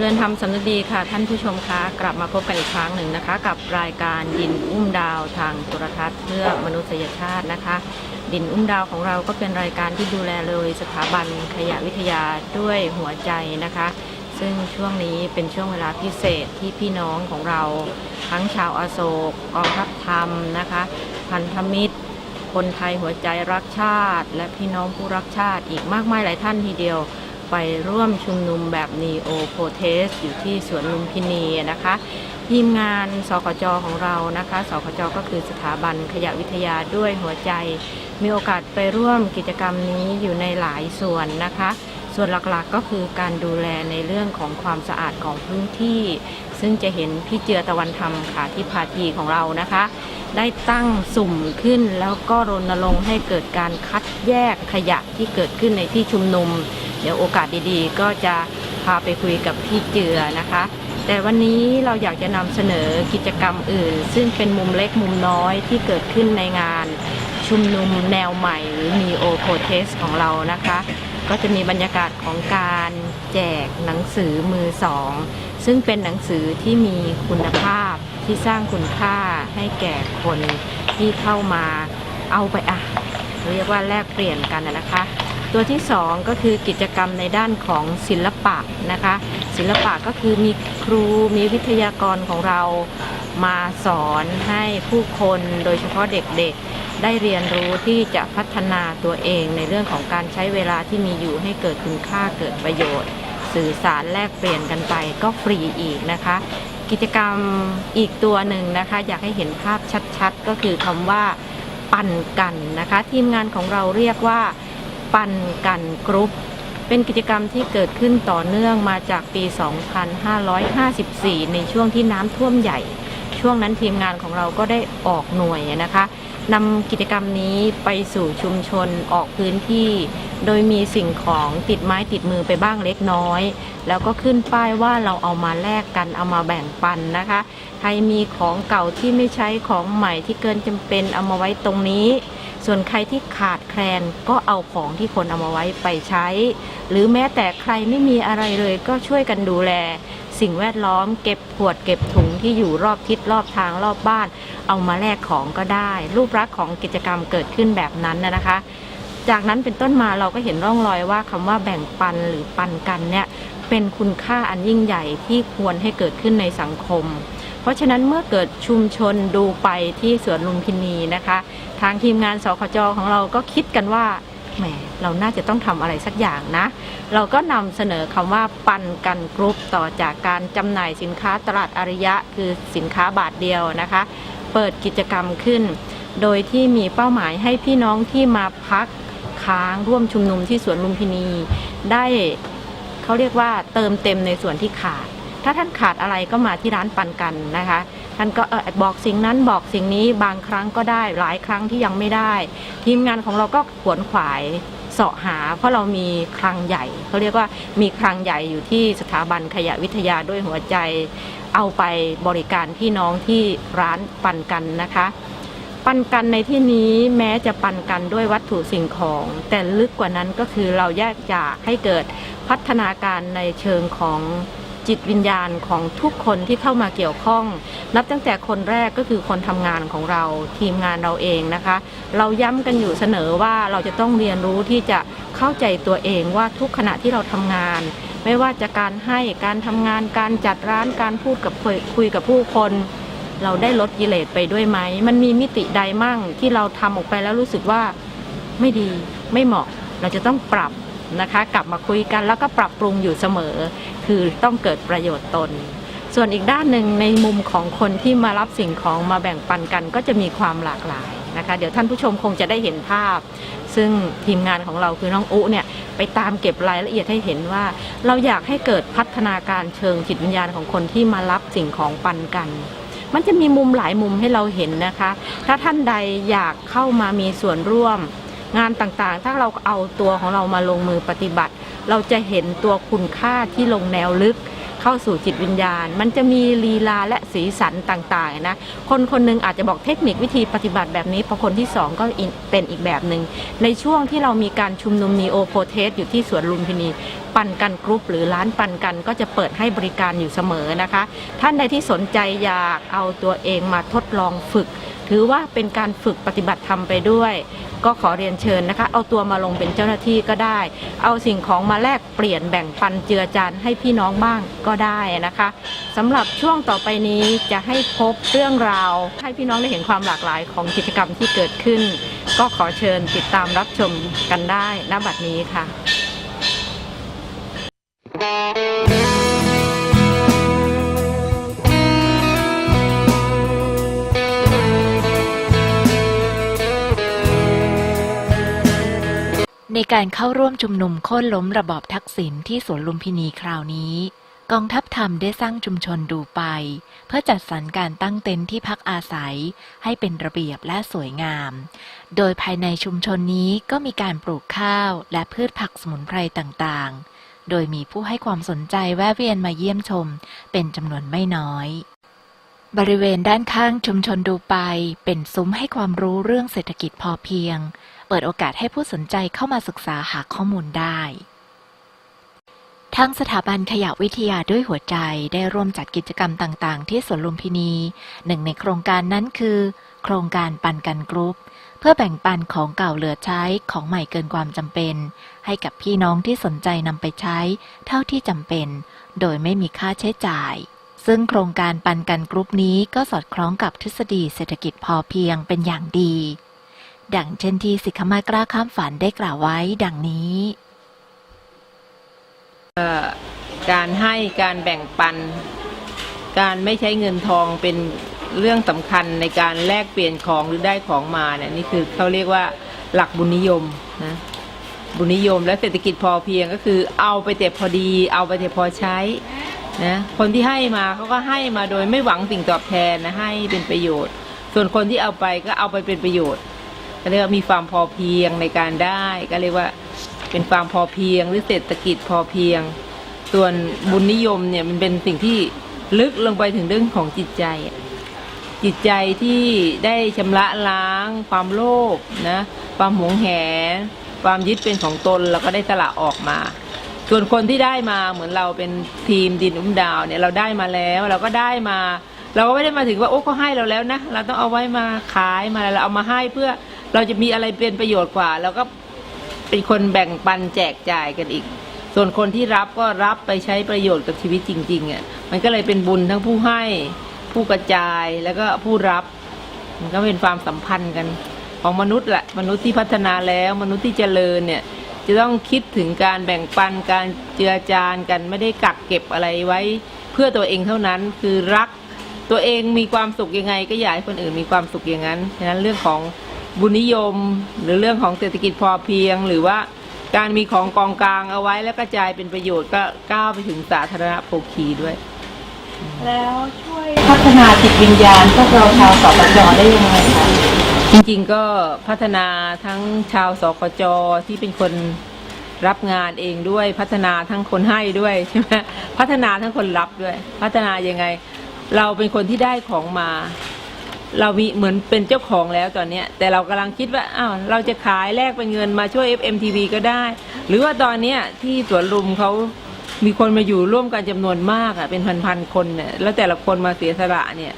เริญธรรมสำนึกดีค่ะ ท่านผู้ชมคะกลับมาพบกันอีกครั้งหนึ่งนะคะ กับรายการดินอุ้มดาวทางโทรทัศน์เพื่อมนุษยชาตินะคะ ดินอุ้มดาวของเราก็เป็นรายการที่ดูแลเลยสถาบันขยะวิทยาด้วยหัวใจนะคะ ซึ่งช่วงนี้เป็นช่วงเวลาพิเศษที่พี่น้องของเราทั้งชาวอาโศกกองทัพธรรมนะคะ พันธมิตร คนไทยหัวใจรักชาติ และพี่น้องผู้รักชาติอีกมากมายหลายท่านทีเดียว ไปร่วมชุมนุมแบบนีโอโ o เทสอยู่ที่สวนลุมพินีนะคะทีมงานสกจของเรานะคะ สกจก็คือสถาบันขยะวิทยาด้วยหัวใจ มีโอกาสไปร่วมกิจกรรมนี้อยู่ในหลายส่วนนะคะ ส่วนหลักๆก็คือการดูแลในเรื่องของความสะอาดของพื้นที่ ซึ่งจะเห็นพี่เจือตะวันธรรมค่ะที่พาทีของเรานะคะ ได้ตั้งสุ่มขึ้นแล้วก็รณรงค์ให้เกิดการคัดแยกขยะที่เกิดขึ้นในที่ชุมนุม เดี๋ยวโอกาสดีๆ ก็จะพาไปคุยกับพี่เจือนะคะ แต่วันนี้เราอยากจะนำเสนอกิจกรรมอื่น ซึ่งเป็นมุมเล็กมุมน้อยที่เกิดขึ้นในงานชุมนุมแนวใหม่หรือ Neo Protest ของเรานะคะ ก็จะมีบรรยากาศของการแจกหนังสือมือสอง ซึ่งเป็นหนังสือที่มีคุณภาพที่สร้างคุณค่าให้แก่คนที่เข้ามาเอาไปอะเรียกว่าแลกเปลี่ยนกันนะนะคะ ตัวที่สองก็คือกิจกรรมในด้านของศิลปะนะคะ ศิลปะก็คือมีครูมีวิทยากรของเรามาสอนให้ผู้คนโดยเฉพาะเด็กๆ ได้เรียนรู้ที่จะพัฒนาตัวเองในเรื่องของการใช้เวลาที่มีอยู่ให้เกิดคุณค่าเกิดประโยชน์ สื่อสารแลกเปลี่ยนกันไปก็ฟรีอีกนะคะ กิจกรรมอีกตัวหนึ่งนะคะ อยากให้เห็นภาพชัดๆ ก็คือคำว่าปั่นกันนะคะ ทีมงานของเราเรียกว่า ปันกันกรุ๊ป เป็นกิจกรรมที่เกิดขึ้นต่อเนื่องมาจากปี 2554 ในช่วงที่น้ำท่วมใหญ่ ช่วงนั้นทีมงานของเราก็ได้ออกหน่วยนะคะนำกิจกรรมนี้ไปสู่ชุมชนออกพื้นที่ โดยมีสิ่งของติดไม้ติดมือไปบ้างเล็กน้อย แล้วก็ขึ้นป้ายว่าเราเอามาแลกกันเอามาแบ่งปันนะคะ ใครมีของเก่าที่ไม่ใช้ของใหม่ที่เกินจำเป็นเอามาไว้ตรงนี้ ส่วนใครที่ขาดแคลนก็เอาของที่คนเอามาไว้ไปใช้ หรือแม้แต่ใครไม่มีอะไรเลยก็ช่วยกันดูแล สิ่งแวดล้อมเก็บขวดเก็บถุงที่อยู่รอบทิศรอบทางรอบบ้าน เอามาแลกของก็ได้ รูปลักษณ์ของกิจกรรมเกิดขึ้นแบบนั้นนะนะคะจากนั้นเป็นต้นมาเราก็เห็นร่องรอยว่าคำว่าแบ่งปันหรือปันกันเนี่ยเป็นคุณค่าอันยิ่งใหญ่ที่ควรให้เกิดขึ้นในสังคม เพราะฉะนั้นเมื่อเกิดชุมชนดูไปที่สวนลุมพินีนะคะ ทางทีมงานสคจของเราก็คิดกันว่าแหมเราน่าจะต้องทำอะไรสักอย่างนะ เราก็นำเสนอคำว่าปันกันกรุ๊ปต่อจากการจำหน่ายสินค้าตลาดอาริยะ คือสินค้าบาทเดียวนะคะ เปิดกิจกรรมขึ้น โดยที่มีเป้าหมายให้พี่น้องที่มาพักค้างร่วมชุมนุมที่สวนลุมพินี ได้เขาเรียกว่าเติมเต็มในส่วนที่ขาด ถ้าท่านขาดอะไรก็มาที่ร้านปันกันนะคะ ท่านก็ออบอกสิ่งนั้นบอกสิ่งนี้บางครั้งก็ได้หลายครั้งที่ยังไม่ได้ ทีมงานของเราก็ขวนขวายเสาะหา เพราะเรามีคลังใหญ่เขาเรียกว่ามีคลังใหญ่อยู่ที่สถาบันขยะวิทยาด้วยหัวใจ เอาไปบริการพี่น้องที่ร้านปันกันนะคะปันกันในที่นี้แม้จะปันกันด้วยวัตถุสิ่งของ แต่ลึกกว่านั้นก็คือเราแยกจากให้เกิดพัฒนาการในเชิงของ จิตวิญญาณของทุกคนที่เข้ามาเกี่ยวข้อง นับตั้งแต่คนแรกก็คือคนทำงานของเราทีมงานเราเองนะคะ เราย้ำกันอยู่เสนอว่าเราจะต้องเรียนรู้ที่จะเข้าใจตัวเองว่าทุกขณะที่เราทำงาน ไม่ว่าจะการให้การทำงานการจัดร้านการพูดกับคุยกับผู้คนเราได้ลดกิเลสไปด้วยไหม มันมีมิติใดมั่งที่เราทำออกไปแล้วรู้สึกว่าไม่ดีไม่เหมาะ เราจะต้องปรับ นะคะ กลับมาคุยกันแล้วก็ปรับปรุงอยู่เสมอ คือต้องเกิดประโยชน์ตน ส่วนอีกด้านหนึ่งในมุมของคนที่มารับสิ่งของมาแบ่งปันกันก็จะมีความหลากหลายนะคะ เดี๋ยวท่านผู้ชมคงจะได้เห็นภาพ ซึ่งทีมงานของเราคือน้องอุเนี่ยไปตามเก็บรายละเอียดให้เห็นว่า เราอยากให้เกิดพัฒนาการเชิงจิตวิญญาณของคนที่มารับสิ่งของปันกันมันจะมีมุมหลายมุมให้เราเห็นนะคะ ถ้าท่านใดอยากเข้ามามีส่วนร่วม งานต่างๆ ถ้าเราเอาตัวของเรามาลงมือปฏิบัติ เราจะเห็นตัวคุณค่าที่ลงแนวลึกเข้าสู่จิตวิญญาณ มันจะมีลีลาและสีสันต่างๆนะ คนคนหนึงอาจจะบอกเทคนิควิธีปฏิบัติแบบนี้พอคนที่สองก็เป็นอีกแบบหนึ่ง ในช่วงที่เรามีการชุมนุมนีโอโพเทสอยู่ที่สวนลุมพินีปันกันกรุ๊ปหรือร้านปันกันก็จะเปิดให้บริการอยู่เสมอนะคะ ท่านใดที่สนใจอยากเอาตัวเองมาทดลองฝึก ถือว่าเป็นการฝึกปฏิบัติธรรมไปด้วย ก็ขอเรียนเชิญนะคะ เอาตัวมาลงเป็นเจ้าหน้าที่ก็ได้ เอาสิ่งของมาแลกเปลี่ยนแบ่งปันเจือจานให้พี่น้องบ้างก็ได้นะคะสำหรับช่วงต่อไปนี้จะให้พบเรื่องราว ให้พี่น้องได้เห็นความหลากหลายของกิจกรรมที่เกิดขึ้น ก็ขอเชิญติดตามรับชมกันได้ณบัดนี้ค่ะ ในการเข้าร่วมชุมนุมโค่นล้มระบอบทักษิณที่สวนลุมพินีคราวนี้ กองทัพธรรมได้สร้างชุมชนดูไป เพื่อจัดสรรการตั้งเต็นท์ที่พักอาศัย ให้เป็นระเบียบและสวยงาม โดยภายในชุมชนนี้ก็มีการปลูกข้าวและพืชผักสมุนไพรต่างๆ โดยมีผู้ให้ความสนใจแวะเวียนมาเยี่ยมชม เป็นจำนวนไม่น้อยบริเวณด้านข้างชุมชนดูไปเป็นซุ้มให้ความรู้เรื่องเศรษฐกิจพอเพียง เปิดโอกาสให้ผู้สนใจเข้ามาศึกษาหาข้อมูลได้ทางสถาบันขยะวิทยาด้วยหัวใจได้ร่วมจัดกิจกรรมต่างๆ ที่สวนลุมพินี หนึ่งในโครงการนั้นคือ โครงการปันกันกรุ๊ป เพื่อแบ่งปันของเก่าเหลือใช้ของใหม่เกินความจำเป็น ให้กับพี่น้องที่สนใจนำไปใช้ เท่าที่จำเป็น โดยไม่มีค่าใช้จ่าย ซึ่งโครงการปันกันกรุ๊ปนี้ก็สอดคล้องกับทฤษฎีเศรษฐกิจพอเพียงเป็นอย่างดี ดังเช่นที่สิกขมากล้าข้ามฝันได้กล่าวไว้ดังนี้การให้การแบ่งปัน การไม่ใช้เงินทองเป็นเรื่องสำคัญในการแลกเปลี่ยนของหรือได้ของมาเนี่ยนี่คือเขาเรียกว่าหลักบุญนิยมนะบุญนิยมและเศรษฐกิจพอเพียงก็คือเอาไปแต่พอดี เอาไปแต่พอใช้นะคนที่ให้มาเขาก็ให้มาโดยไม่หวังสิ่งตอบแทนนะให้เป็นประโยชน์ ส่วนคนที่เอาไปก็เอาไปเป็นประโยชน์ ก็เรียกว่ามีความพอเพียงในการได้ ก็เรียกว่าเป็นความพอเพียงหรือเศรษฐกิจพอเพียง ส่วนบุญนิยมเนี่ยมันเป็นสิ่งที่ลึกลงไปถึงเรื่องของจิตใจ จิตใจที่ได้ชำระล้าง ความโลภนะความหวงแหน ความยึดเป็นของตนแล้วก็ได้สละออกมา ส่วนคนที่ได้มาเหมือนเราเป็นทีมดินอุ้มดาวเนี่ยเราได้มาแล้วเราก็ได้มา เราก็ไม่ได้มาถึงว่าโอ้เขาให้เราแล้วนะเราต้องเอาไว้มาขายมาเราเอามาให้เพื่อ เราจะมีอะไรเป็นประโยชน์กว่าเราก็เป็นคนแบ่งปันแจกจ่ายกันอีก ส่วนคนที่รับก็รับไปใช้ประโยชน์กับชีวิตจริงๆอะมันก็เลยเป็นบุญทั้งผู้ให้ผู้กระจายแล้วก็ผู้รับ มันก็เป็นความสัมพันธ์กันของมนุษย์แหละมนุษย์ที่พัฒนาแล้วมนุษย์ที่เจริญเนี่ยจะต้องคิดถึงการแบ่งปันการเจือจานกันไม่ได้กักเก็บอะไรไว้ เพื่อตัวเองเท่านั้นคือรักตัวเองมีความสุขยังไง ก็อยากให้คนอื่นมีความสุขอย่างนั้นฉะนั้นเรื่องของ บุญนิยม หรือเรื่องของเศรษฐกิจพอเพียง หรือว่าการมีของกองกลางเอาไว้แล้วกระจายเป็นประโยชน์ก็ก้าวไปถึงสาธารณโภคีด้วย แล้วช่วยพัฒนาจิตวิญญาณพวกเราชาวสปจได้ยังไงคะจริงๆก็พัฒนาทั้งชาวสกจที่เป็นคนรับงานเองด้วยพัฒนาทั้งคนให้ด้วยใช่ไหมพัฒนาทั้งคนรับด้วย พัฒนายังไง เราเป็นคนที่ได้ของมา เรามีเหมือนเป็นเจ้าของแล้วตอนเนี้ยแต่เรากำลังคิดว่าอ้าวเราจะขายแลกเป็นเงินมาช่วย FMTV ก็ได้ หรือว่าตอนเนี้ยที่สวนลุมเขามีคนมาอยู่ร่วมกันจำนวนมากอะเป็นพันๆคนเนี่ยแล้วแต่ละคนมาเสียสละเนี่ย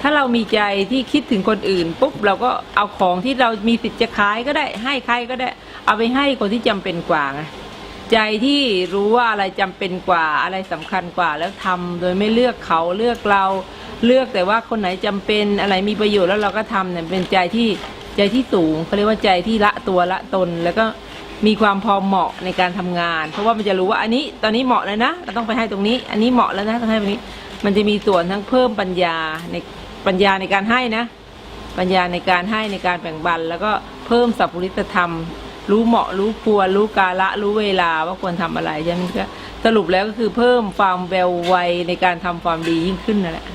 ถ้าเรามีใจที่คิดถึงคนอื่น ปุ๊บเราก็เอาของที่เรามีสิทธิ์จะขายก็ได้ ให้ใครก็ได้ เอาไปให้คนที่จำเป็นกว่าไงใจที่รู้ว่าอะไรจำเป็นกว่าอะไรสำคัญกว่าแล้วทำโดยไม่เลือกเขาเลือกเรา เลือกแต่ว่าคนไหนจำเป็นอะไรมีประโยชน์แล้วเราก็ทำเนี่ยเป็นใจที่ใจที่สูงเขาเรียกว่าใจที่ละตัวละตน แล้วก็มีความพอเหมาะในการทำงาน เพราะว่ามันจะรู้ว่าอันนี้ตอนนี้เหมาะแล้วนะเราต้องไปให้ตรงนี้ อันนี้เหมาะแล้วนะต้องให้ตรงนี้ มันจะมีส่วนทั้งเพิ่มปัญญาในปัญญาในการให้นะ ปัญญาในการให้ในการแบ่งปัน แล้วก็เพิ่มสัพพุริตธรรม รู้เหมาะรู้ควรรู้กาละรู้เวลาว่าควรทำอะไรใช่ไหมก็สรุปแล้วก็คือเพิ่มความแววไวในการทำความดียิ่งขึ้นนั่นแหละ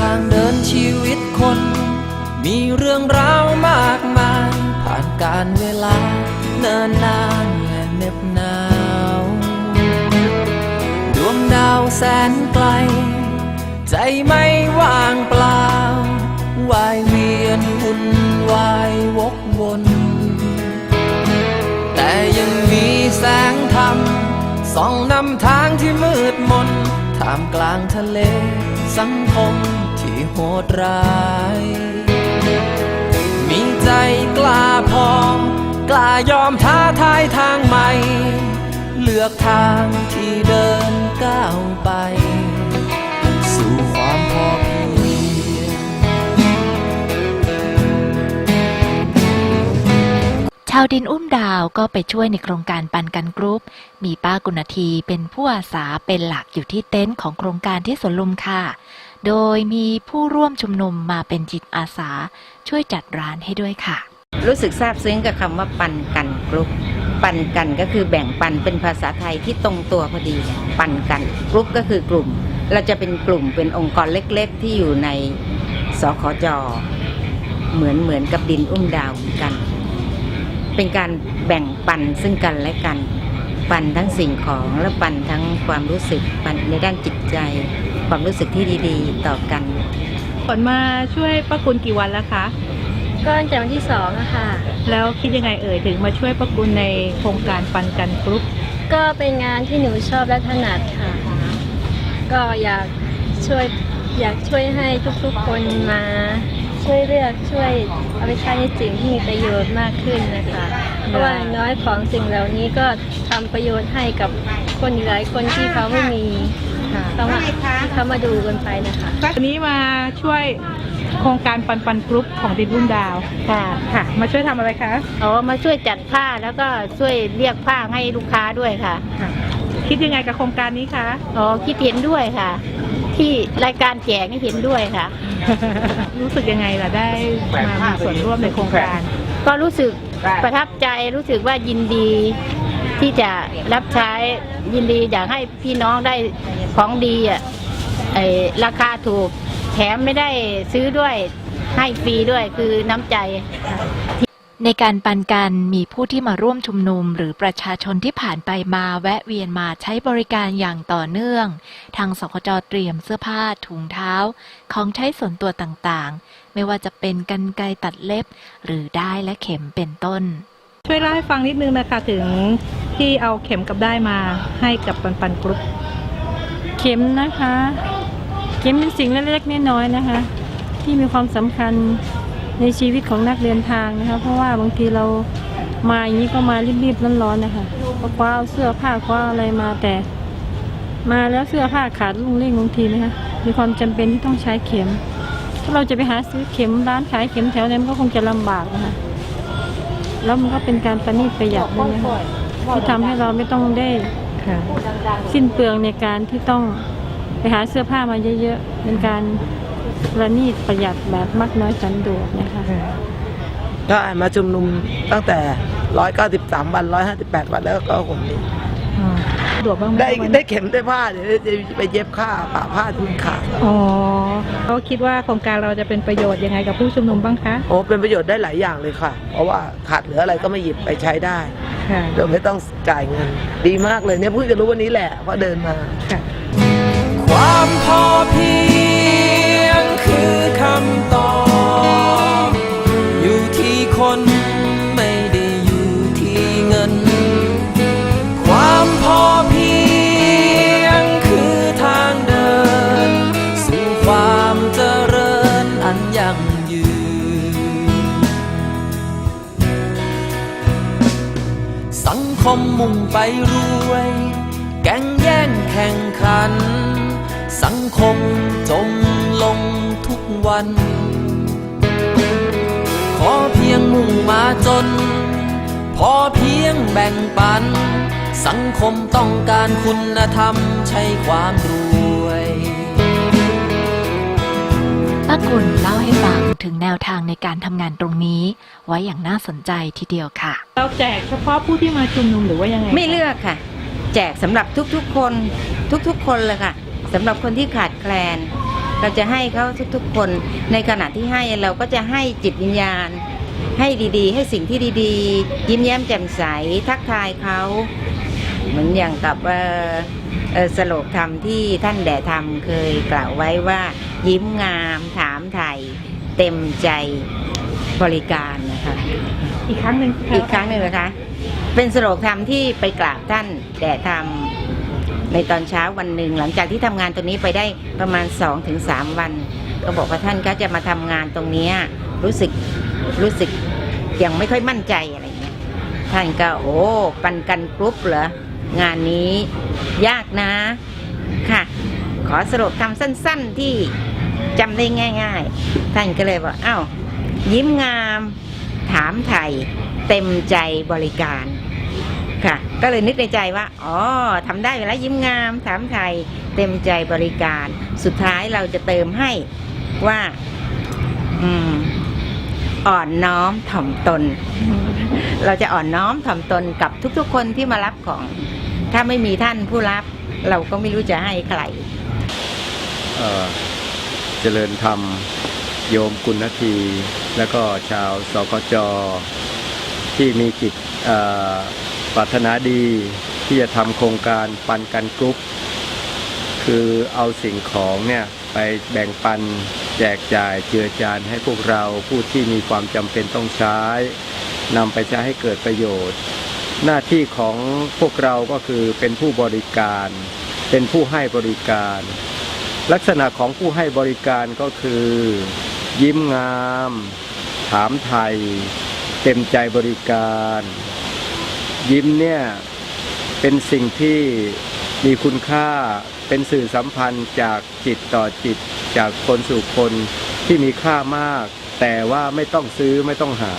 ทางเดินชีวิตคน มีเรื่องราวมากมาย ผ่านการเวลา เนินนานและเหน็บหนาว ดวงดาวแสนไกล ใจไม่ว่างเปล่าวายเวียนวุ่นวายวกวน แต่ยังมีแสงธรรมส่องนำทางที่มืดมนท่ามกลางทะเลสังคม โหดร้าย มีใจกล้าพอ กล้ายอมท้าทายทางใหม่ เลือกทางที่เดินก้าวไป สู่ความพอเพียงชาวดินอุ้มดาวก็ไปช่วยในโครงการปันกันกรุ๊ป มีป้ากุณทีเป็นผู้อาสาเป็นหลักอยู่ที่เต็นท์ของโครงการที่สวนลุมค่ะ โดยมีผู้ร่วมชุมนุมมาเป็นจิตอาสา ช่วยจัดร้านให้ด้วยค่ะ รู้สึกซาบซึ้งกับคำว่าปันกันกรุ๊ปปันกันก็คือแบ่งปันเป็นภาษาไทยที่ตรงตัวพอดี ปันกันกรุ๊ปก็คือกลุ่ม เราจะเป็นกลุ่มเป็นองค์กรเล็กๆ ที่อยู่ในสคจเหมือนเหมือนกับดินอุ้มดาวเหมือนกัน เป็นการแบ่งปันซึ่งกันและกัน ปันทั้งสิ่งของและปันทั้งความรู้สึกปันในด้านจิตใจ ความรู้สึกที่ดีๆ ต่อกันผลมาช่วยป้ากุลกี่วันแล้วคะก็ตั้งแต่วันที่สองอะค่ะ แล้วคิดยังไงเอ่ยถึงมาช่วยป้ากุลในโครงการปันกันกรุ๊ปก็เป็นงานที่หนูชอบและถนัดค่ะ ก็อยากช่วยอยากช่วยให้ทุกๆคนมาช่วยเลือกช่วยเอาไปใช้ในสิ่งที่มีประโยชน์มากขึ้นนะคะ เพราะว่าอย่างน้อยของสิ่งเหล่านี้ก็ทำประโยชน์ให้กับคนอีกหลายคนที่เขาไม่มี เขามาที่เขามาดูกันไปนะคะ วันนี้มาช่วยโครงการปันปันกรุ๊ปของดินรุ่นดาว ค่ะ ค่ะ มาช่วยทำอะไรคะ อ๋อ มาช่วยจัดผ้าแล้วก็ช่วยเรียกผ้าให้ลูกค้าด้วยค่ะ คิดยังไงกับโครงการนี้คะ อ๋อ คิดเห็นด้วยค่ะ ที่รายการแจกนี่เห็นด้วยค่ะ รู้สึกยังไงล่ะได้มามีส่วนร่วมในโครงการ ก็รู้สึกประทับใจรู้สึกว่ายินดี ที่จะรับใช้ยินดีอยากให้พี่น้องได้ของดีอะราคาถูกแถมไม่ได้ซื้อด้วยให้ฟรีด้วยคือน้ำใจ ในการปันกันมีผู้ที่มาร่วมชุมนุม หรือประชาชนที่ผ่านไปมาแวะเวียนมาใช้บริการอย่างต่อเนื่อง ทางสคจเตรียมเสื้อผ้าถุงเท้า ของใช้ส่วนตัวต่างๆ ไม่ว่าจะเป็นกันไกรตัดเล็บ หรือได้ายและเข็มเป็นต้น ช่วยเล่าให้ฟังนิดนึงนะคะถึงที่เอาเข็มกับได้มาให้กับปันปันกรุ๊ปเข็มนะคะ เข็มเป็นสิ่งเล็กๆน้อยๆนะคะ ที่มีความสำคัญในชีวิตของนักเดินทางนะคะ เพราะว่าบางทีเรามาอย่างนี้ก็มารีบๆร้อนๆนะคะก็คว้าเสื้อผ้าคว้าอะไรมาแต่ มาแล้วเสื้อผ้าขาดลุ่งเร่งบางทีนะคะมีความจำเป็นที่ต้องใช้เข็ม ถ้าเราจะไปหาซื้อเข็มร้านขายเข็มแถวนั้นก็คงจะลำบากนะคะ แล้วมันก็เป็นการประณีตประหยัดด้วยนะคะที่ทำให้เราไม่ต้องได้ค่ะสิ้นเปลืองในการที่ต้องไปหาเสื้อผ้ามาเยอะๆ เป็นการประณีตประหยัดแบบมักน้อยสันโดษนะคะก็มาชุมนุมตั้งแต่ 193 วัน 158 วันแล้วก็ผมสะ ดวกบ้างไหมได้วันนี้ได้เข็มได้ผ้าเดี๋ยวจะไปเย็บผ้าป่าผ้าที่มันขาดอ๋อเขาคิดว่าโครงการเราจะเป็นประโยชน์ยังไงกับผู้ชุมนุมบ้างคะโอ้เป็นประโยชน์ได้หลายอย่างเลยค่ะ เพราะว่าขาดเหลืออะไรก็มาหยิบไปใช้ได้ค่ะโดยไม่ต้องจ่ายเงิน ดีมากเลยเนี่ยเพิ่งจะรู้วันนี้แหละเพราะเดินมา ค่ะ ความพอเพียงคือคำต มุ่งไปรวย แก่งแย่งแข่งขัน สังคมจมลงทุกวัน ขอเพียงมุ่งมาจน พอเพียงแบ่งปัน สังคมต้องการคุณธรรมใช่ความรวย กุลเล่าให้ฟังถึงแนวทางในการทำงานตรงนี้ ไว้อย่างน่าสนใจทีเดียวค่ะ เราแจกเฉพาะผู้ที่มาชุมนุมหรือว่ายังไงไม่เลือกค่ะ แจกสำหรับทุกๆคนทุกๆ คนเลยค่ะสำหรับคนที่ขาดแคลน เราจะให้เขาทุกๆ คน ในขณะที่ให้เราก็จะให้จิตวิญญาณ ให้ดีๆ ให้สิ่งที่ดีๆ ยิ้มแย้มแจ่มใสทักทายเขา เหมือนอย่างกับเอ่อเอ่อสโลกธรรมที่ท่านแด่ธรรมเคยกล่าวไว้ว่า ยิ้มงามถามไทยเต็มใจบริการนะคะอีกครั้งหนึ่งอีกครั้งหนึ่งนะคะ เป็นสโลกธรรมที่ไปกราบท่านแด่ธรรมในตอนเช้าวันหนึ่งหลังจากที่ทำงานตรงนี้ไปได้ประมาณ2อถึงสวัน ก็บอกว่าท่านก็จะมาทำงานตรงเนี้ยรู้สึกรู้สึกยังไม่ค่อยมั่นใจอะไรเงี้ยท่านก็โอ้ปันกันกรุ๊ปเหรอ งานนี้ยากนะค่ะ ขอสรุปทำสั้น ๆที่จำได้ง่าย ๆ ท่านก็เลยบอกอ้าวยิ้มงาม ถามไทยเต็มใจบริการค่ะ ก็เลยนึกในใจว่า อ๋อทำได้อยู่แล้วยิ้มงาม ถามไทยเต็มใจบริการ สุดท้ายเราจะเติมให้ว่า อืมอ่อนน้อมถ่อมตน เราจะอ่อนน้อมถ่อมตนกับทุกๆคนที่มารับของ ถ้าไม่มีท่านผู้รับ เราก็ไม่รู้จะให้ใครเอ่อเจริญธรรม โยมกุณที แล้วก็ชาวสกจที่มีจิตปรารถนาดีที่จะทำโครงการปันกันกรุ๊ป คือเอาสิ่งของเนี่ยไปแบ่งปันแจกจ่ายเจือจานให้พวกเราผู้ที่มีความจำเป็นต้องใช้นำไปใช้ให้เกิดประโยชน์ หน้าที่ของพวกเราก็คือเป็นผู้บริการ เป็นผู้ให้บริการ ลักษณะของผู้ให้บริการก็คือ ยิ้มงาม ถามไทย เต็มใจบริการ ยิ้มเนี่ยเป็นสิ่งที่มีคุณค่าเป็นสื่อสัมพันธ์จากจิตต่อจิตจากคนสู่คนที่มีค่ามาก แต่ว่าไม่ต้องซื้อไม่ต้องหา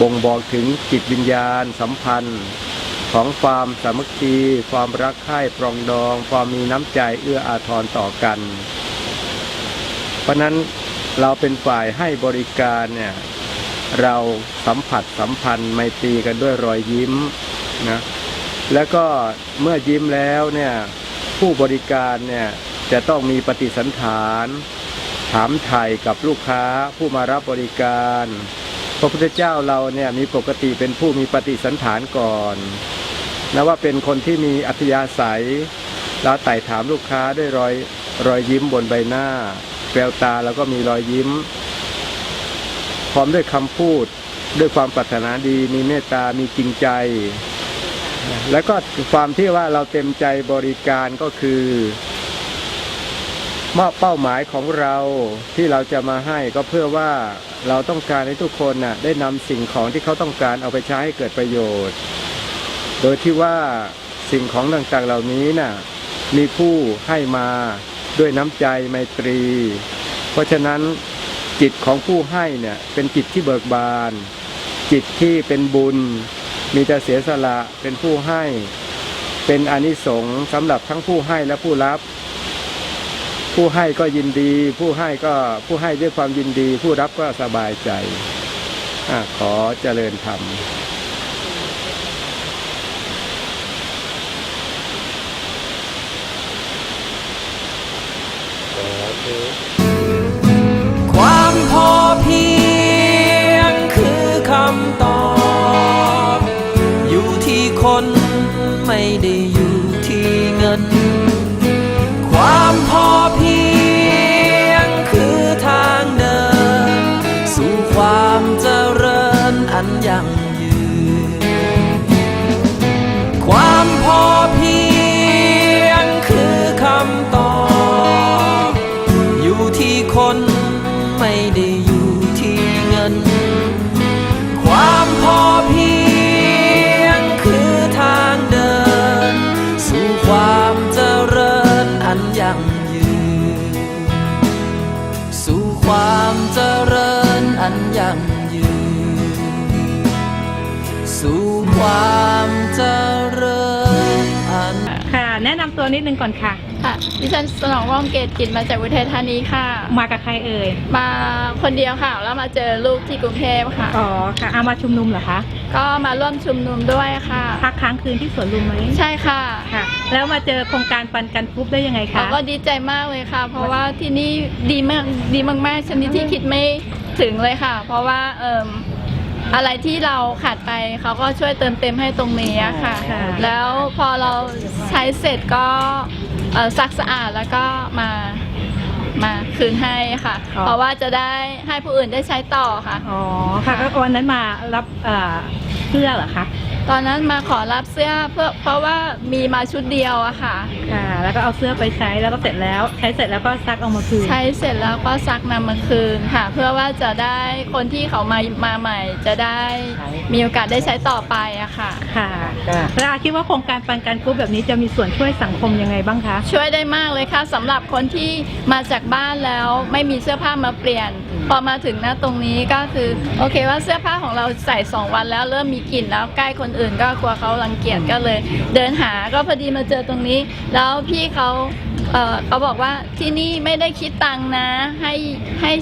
บ่งบอกถึงจิตวิญญาณสัมพันธ์ ของความสามัคคี ความรักใคร่ปรองดอง ความมีน้ำใจเอื้ออาทรต่อกัน เพราะนั้นเราเป็นฝ่ายให้บริการเนี่ยเราสัมผัสสัมพันธ์ไมตรีกันด้วยรอยยิ้มนะแล้วก็เมื่อยิ้มแล้วเนี่ยผู้บริการเนี่ยจะต้องมีปฏิสันฐาน ถามไทยกับลูกค้าผู้มารับบริการ พระพุทธเจ้าเราเนี่ยมีปกติเป็นผู้มีปฏิสันฐานก่อนนะว่าเป็นคนที่มีอัธยาศัยเราไต่ถามลูกค้าด้วยรอยรอยยิ้มบนใบหน้า แววตาแล้วก็มีรอยยิ้ม พร้อมด้วยคำพูดด้วยความปรารถนาดีมีเมตตามีจริงใจ แล้วก็ความที่ว่าเราเต็มใจบริการก็คือ มอบเป้าหมายของเราที่เราจะมาให้ก็เพื่อว่าเราต้องการให้ทุกคนน่ะได้นำสิ่งของที่เขาต้องการเอาไปใช้ให้เกิดประโยชน์ โดยที่ว่าสิ่งของต่างๆเหล่านี้น่ะมีผู้ให้มาด้วยน้ำใจไมตรี เพราะฉะนั้นจิตของผู้ให้เนี่ยเป็นจิตที่เบิกบาน จิตที่เป็นบุญ มีแต่เสียสละเป็นผู้ให้ เป็นอนิสงส์สำหรับทั้งผู้ให้และผู้รับ ผู้ให้ก็ยินดี ผู้ให้ก็ผู้ให้ด้วยความยินดี ผู้รับก็สบายใจอขอเจริญธรรมความ ตัวนิดนึงก่อนค่ะ ค่ะดิฉันสนองว่องเกตกิจมาจากอุทัยธานีค่ะ มากับใครเอ่ย มาคนเดียวค่ะ แล้วมาเจอลูกที่กรุงเทพค่ะ อ๋อค่ะเอามาชุมนุมเหรอคะ ก็มาร่วมชุมนุมด้วยค่ะ พักค้างคืนที่สวนลุมไหมใช่ค่ะค่ะ แล้วมาเจอโครงการปันกันกรุ๊ปได้ยังไงเราคะ ก็ดีใจมากเลยค่ะ เพราะว่าที่นี่ดีมากดีมากๆชนิดที่คิดไม่ถึงเลยค่ะ เพราะว่าเอ่ม อะไรที่เราขาดไปเขาก็ช่วยเติมเต็มให้ตรงนี้อะค่ะค่ะ แล้วพอเราใช้เสร็จก็เอ่อซักสะอาดแล้วก็มามาคืนให้ค่ะ เพราะว่าจะได้ให้ผู้อื่นได้ใช้ต่อค่ะ อ๋อค่ะก็วันนั้นมารับเอ่อเสื้อเหรอคะ ตอนนั้นมาขอรับเสื้อเพื่อเพราะว่ามีมาชุดเดียวอะค่ะ ค่ะ แล้วก็เอาเสื้อไปใช้แล้วก็เสร็จแล้ว ใช้เสร็จแล้วก็ซักเอามาคืน ใช้เสร็จแล้วก็ซักนำมาคืนค่ะ เพื่อว่าจะได้คนที่เขามามาใหม่ จะได้มีโอกาสได้ใช้ต่อไปอะค่ะ ค่ะแล้วอาคิดว่าโครงการปันกันกรุ๊ปแบบนี้จะมีส่วนช่วยสังคมยังไงบ้างคะ ช่วยได้มากเลยค่ะสำหรับคนที่มาจากบ้านแล้วไม่มีเสื้อผ้ามาเปลี่ยน พอมาถึงหน้าตรงนี้ก็คือโอเคว่าเสื้อผ้าของเราใส่สองวันแล้วเริ่มมีกลิ่นแล้วใกล้คนอื่นก็กลัวเขารังเกียจก็เลย เดินหาก็พอดีมาเจอตรงนี้ แล้วพี่เขาเออเขาบอกว่าที่นี่ไม่ได้คิดตังค์นะ ให้ให้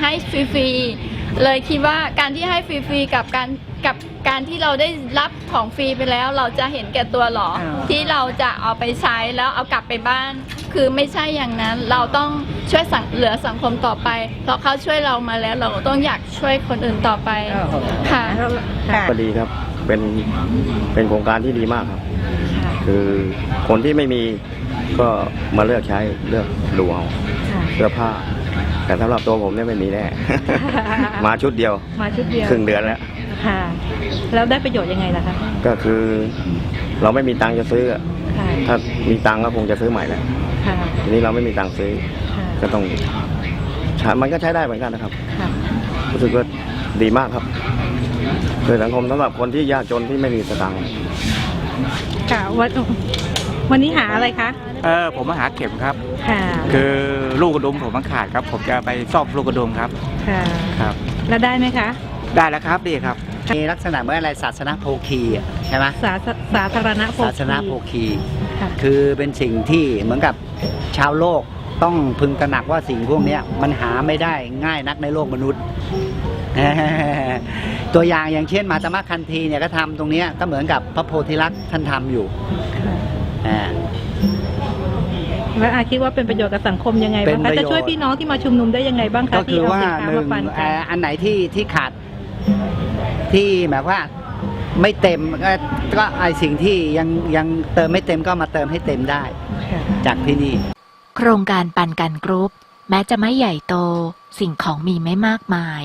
ให้ฟรีๆเลยคิดว่าการที่ให้ฟรีๆกับการ กับการที่เราได้รับของฟรีไปแล้ว เราจะเห็นแก่ตัวหรอ อ่า ที่เราจะเอาไปใช้แล้วเอากลับไปบ้าน คือไม่ใช่อย่างนั้น เราต้องช่วยสังเหลือสังคมต่อไป เพราะเขาช่วยเรามาแล้ว เราก็ต้องอยากช่วยคนอื่นต่อไปค่ะ ค่ะก็ดีครับ เป็น เป็นโครงการที่ดีมากครับ คือคนที่ไม่มีก็มาเลือกใช้ เลือกดูเอาค่ะเสื้อผ้า แต่สำหรับตัวผมเนี่ยไม่มีแน่ มาชุดเดียว มาชุดเดียวครึ่งเดือนแล้ว ค่ะ แล้วได้ประโยชน์ยังไงล่ะคะ ก็คือเราไม่มีตังค์จะซื้ออะค่ะ ถ้ามีตังค์ก็คงจะซื้อใหม่แหละค่ะ ทีนี้เราไม่มีตังค์ซื้อค่ะก็ต้องใช้มันก็ใช้ได้เหมือนกันนะครับ ค่ะ รู้สึกว่าดีมากครับคือสังคมสำหรับคนที่ยากจนที่ไม่มีสตังค์ค่ะวันวันนี้หาอะไรคะ เออผมมาหาเข็มครับ ค่ะ คือลูกกระดุมผมมันขาดครับ ผมจะไปซ่อมลูกกระดุมครับค่ะ ครับ แล้วได้ไหมคะ ได้แล้วครับดีครับ มีลักษณะเหมื่อนอะไรศาสนาโภคีอะใช่ไหมสาธสาธารณโภศาสนาโภคีคี ค่ะ คือเป็นสิ่งที่เหมือนกับชาวโลกต้องพึงตระหนักว่าสิ่งพวกเนี้ยมันหาไม่ได้ง่ายนักในโลกมนุษย์ ตัวอย่างอย่างเช่นมาตมะคันธีเนี่ยก็ทำตรงเนี้ยก็เหมือนกับพระโพธิลักษณ์ท่านทำอยู่ค่ะอ่า แล้วอาคิดว่าเป็นประโยชน์กับสังคมยังไงเป็บ้างนคะประโยชน์ จะช่วยพี่น้องที่มาชุมนุมได้ยังไงบ้างคะก็คืที่อเอาว่าสินค้าหนึ่มางปันกัเอ่น ออันไหนที่ที่ขาด ที่แบบว่าไม่เต็มก็ก็ไอสิ่งที่ยังยังเติมไม่เต็มก็มาเติมให้เต็มได้ค่ะจากที่นี่ โครงการปันกันกรุ๊ป แม้จะไม่ใหญ่โต สิ่งของมีไม่มากมาย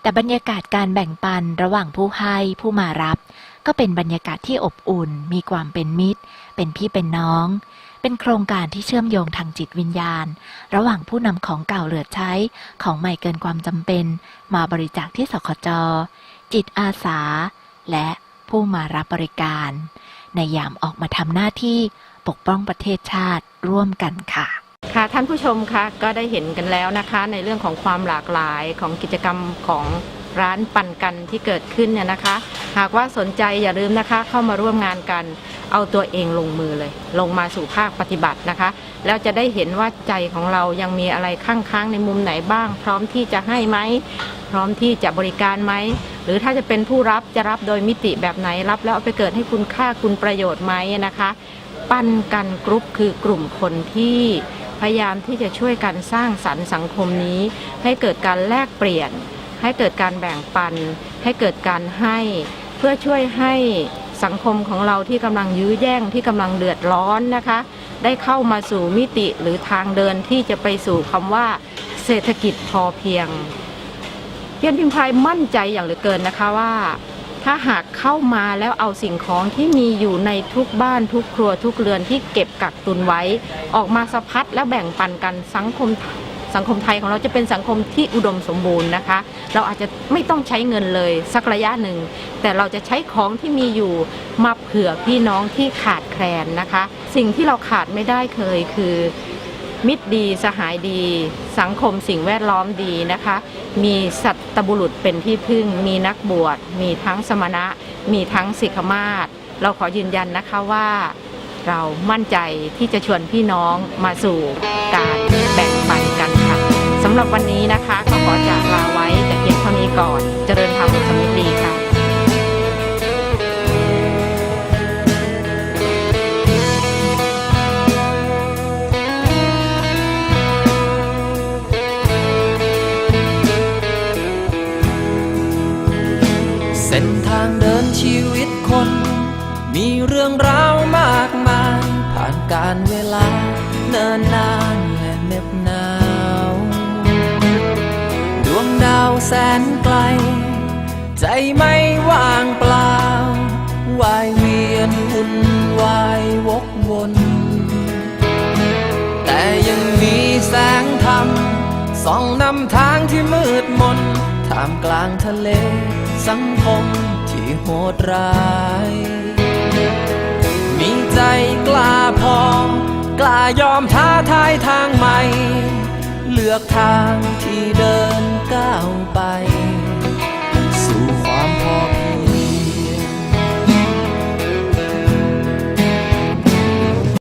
แต่บรรยากาศการแบ่งปันระหว่างผู้ให้ผู้มารับ ก็เป็นบรรยากาศที่อบอุ่น มีความเป็นมิตร เป็นพี่เป็นน้อง เป็นโครงการที่เชื่อมโยงทางจิตวิญญาณ ระหว่างผู้นำของเก่าเหลือใช้ ของใหม่เกินความจำเป็น มาบริจาคที่สคจ จิตอาสา และผู้มารับบริการ ในยามออกมาทำหน้าที่ปกป้องประเทศชาติร่วมกันค่ะค่ะท่านผู้ชมคะก็ได้เห็นกันแล้วนะคะ ในเรื่องของความหลากหลายของกิจกรรมของร้านปั่นกันที่เกิดขึ้นเนี่ยนะคะ หากว่าสนใจอย่าลืมนะคะ เข้ามาร่วมงานกัน เอาตัวเองลงมือเลย ลงมาสู่ภาคปฏิบัตินะคะ แล้วจะได้เห็นว่าใจของเรายังมีอะไรข้างค้างในมุมไหนบ้าง พร้อมที่จะให้ไหม พร้อมที่จะบริการไหม หรือถ้าจะเป็นผู้รับจะรับโดยมิติแบบไหนรับ แล้วเอาไปเกิดให้คุณค่าคุณประโยชน์ไหมนะคะ ปันกันกรุ๊ปคือกลุ่มคนที่พยายามที่จะช่วยกันสร้างสรรค์สังคมนี้ ให้เกิดการแลกเปลี่ยน ให้เกิดการแบ่งปัน ให้เกิดการให้ เพื่อช่วยให้สังคมของเราที่กำลังยื้อแย่งที่กำลังเดือดร้อนนะคะ ได้เข้ามาสู่มิติหรือทางเดินที่จะไปสู่คำว่า เศรษฐกิจพอเพียง เพียนพิมพายมั่นใจอย่างเหลือเกินนะคะว่า ถ้าหากเข้ามาแล้วเอาสิ่งของที่มีอยู่ในทุกบ้านทุกครัวทุกเรือนที่เก็บกักตุนไว้ ออกมาสะพัดแล้วแบ่งปันกันสังคมสังคมไทยของเราจะเป็นสังคมที่อุดมสมบูรณ์นะคะ เราอาจจะไม่ต้องใช้เงินเลยสักระยะหนึ่ง แต่เราจะใช้ของที่มีอยู่มาเผื่อพี่น้องที่ขาดแคลนนะคะ สิ่งที่เราขาดไม่ได้เคยคือ มิตรดีสหายดี สังคมสิ่งแวดล้อมดีนะคะ มีสัตบุรุษเป็นที่พึ่ง มีนักบวช มีทั้งสมณะ มีทั้งสิกขมาศเราขอยืนยันนะคะว่าเรามั่นใจที่จะชวนพี่น้องมาสู่การแบ่งปันกันค่ะสำหรับวันนี้นะคะ ก็ขอจากลาไว้แต่เพียงเท่านี้ก่อน เจริญธรรมสำางเดินชีวิตคน มีเรื่องราวมากมาย ผ่านการเวลา เนินนานและเหน็บหนาว ดวงดาวแสนไกล ใจไม่ว่างเปล่าวายเวียนวุ่นวายวกวน แต่ยังมีแสงธรรมส่องนำทางที่มืดมนท่ามกลางทะเล สังคม โหดร้าย มีใจกล้าพอ กล้ายอมท้าทายทางใหม่ เลือกทางที่เดินก้าวไป